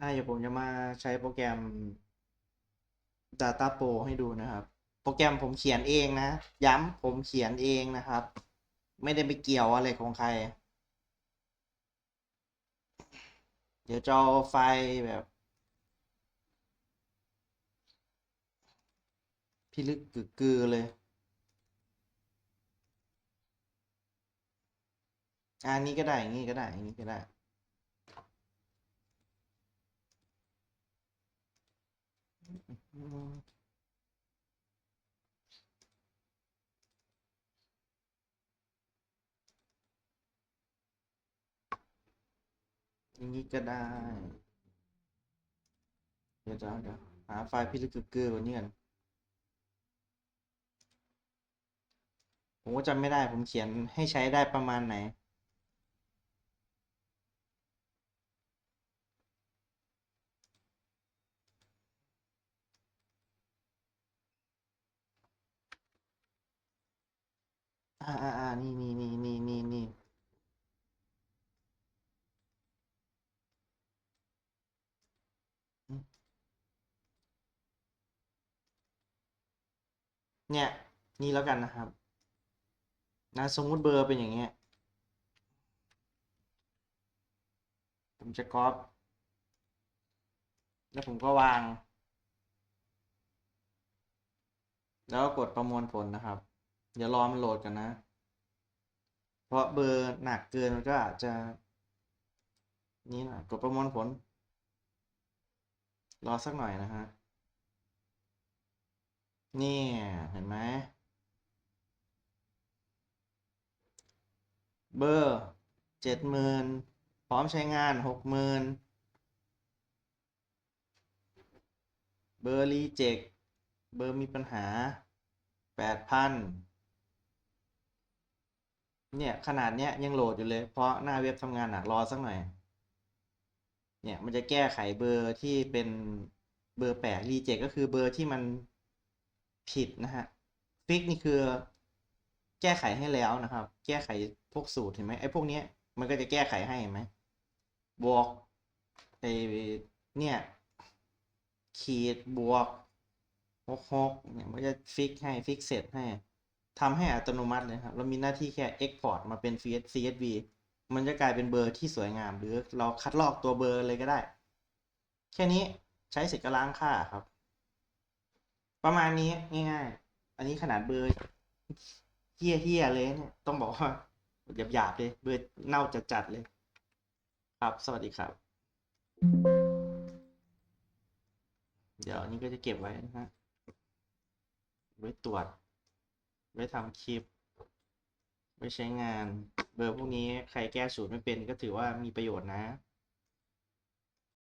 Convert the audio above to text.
อ่าเดี๋ยวผมจะมาใช้โปรแกรม Data Pro ให้ดูนะครับ โปรแกรมผมเขียนเองนะ ย้ำผมเขียนเองนะครับ ไม่ได้ไปเกี่ยวอะไรของใคร เดี๋ยวจะเอาไฟล์แบบพิลึกกึกกือเลย อันนี้ก็ได้อย่างนี้ก็ได้อย่างนี้ก็ได้ อย่างนี้ก็ได้ เดี๋ยวจะเดี๋ยวหาไฟล์พิลึกกึกกือวันนี้กันผมก็จำไม่ได้ผมเขียนให้ใช้ได้ประมาณไหน อ่าอ่าอ่านี่นี่นี่นี่นี่นี่เนี่ย นี่แล้วกันนะครับ นะสมมุติเบอร์เป็นอย่างเงี้ย ผมจะก๊อปแล้วผมก็วาง แล้วก็กดประมวลผลนะครับ เดี๋ยวรอมันโหลดกันนะ เพราะเบอร์หนักเกินมันก็อาจจะ นี่น่อยกดประมวลผล รอสักหน่อยนะฮะ นี่เห็นไหม เบอร์เจ็ดหมื่นพร้อมใช้งานหกหมื่นเบอร์รีเจ็คเบอร์มีปัญหาแปดพัน เนี่ยขนาดเนี้ยยังโหลดอยู่เลย เพราะหน้าเว็บทำงานหนักรอสักหน่อย เนี่ยมันจะแก้ไขเบอร์ที่เป็นเบอร์แปลกรีเจ็คก็คือเบอร์ที่มันผิดนะฮะฟิกนี่คือแก้ไขให้แล้วนะครับ แก้ไขพวกสูตรเห็นไหมไอ้พวกเนี้ยมันก็จะแก้ไขให้เห็นไหมบวกไอ้เนี่ยขีดบวกหกหกเนี่ยมันจะฟิกให้ฟิกเสร็จให้ ทำให้อัตโนมัติเลยครับ เรามีหน้าที่แค่ Export มาเป็น CSV มันจะกลายเป็นเบอร์ที่สวยงาม หรือเราคัดลอกตัวเบอร์เลยก็ได้ แค่นี้ใช้เสร็จก็ล้างค่าครับ ประมาณนี้ง่ายๆ อันนี้ขนาดเบอร์เฮี้ยเฮี้ยๆเลยเนี่ย ต้องบอกว่าหยาบๆเลย เบอร์เน่าจัดๆเลย ครับ สวัสดีครับ เดี๋ยวนี้ก็จะเก็บไว้นะฮะไว้ตรวจ ไว้ทำคลิป ไว้ใช้งาน เบอร์พวกนี้ใครแก้สูตรไม่เป็นก็ถือว่ามีประโยชน์นะ